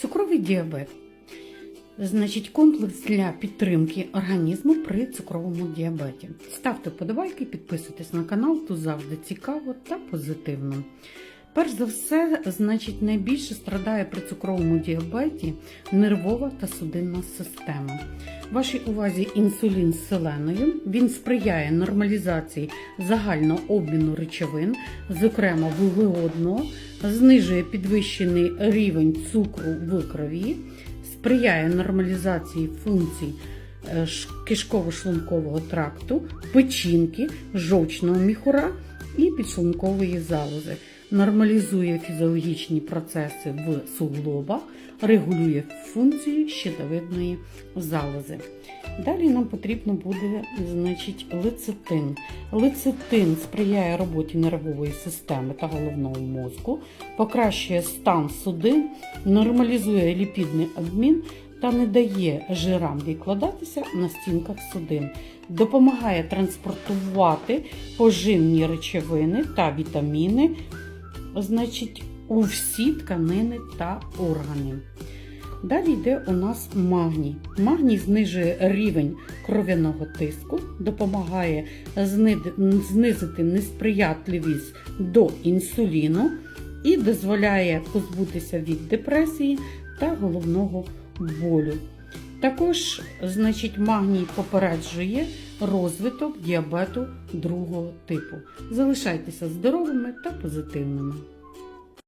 Цукровий діабет. Значить, комплекс для підтримки організму при цукровому діабеті. Ставте вподобайки, підписуйтесь на канал, тут завжди цікаво та позитивно. Перш за все, значить, найбільше страдає при цукровому діабеті нервова та судинна система. Вашій увазі інсулін з селеною. Він сприяє нормалізації загального обміну речовин, зокрема вуглеводного, знижує підвищений рівень цукру в крові, сприяє нормалізації функцій е, кишково-шлункового тракту, печінки, жовчного міхура і підшлункової залози. Нормалізує фізіологічні процеси в суглобах, регулює функції щитовидної залози. Далі нам потрібно буде значить, лецитин. Лецитин сприяє роботі нервової системи та головного мозку, покращує стан судин, нормалізує ліпідний обмін та не дає жирам відкладатися на стінках судин, допомагає транспортувати поживні речовини та вітаміни значить, у всі тканини та органи. Далі йде у нас магній. Магній знижує рівень кров'яного тиску, допомагає знизити несприятливість до інсуліну і дозволяє позбутися від депресії та головного болю. Також, значить, магній попереджує розвиток діабету другого типу. Залишайтеся здоровими та позитивними.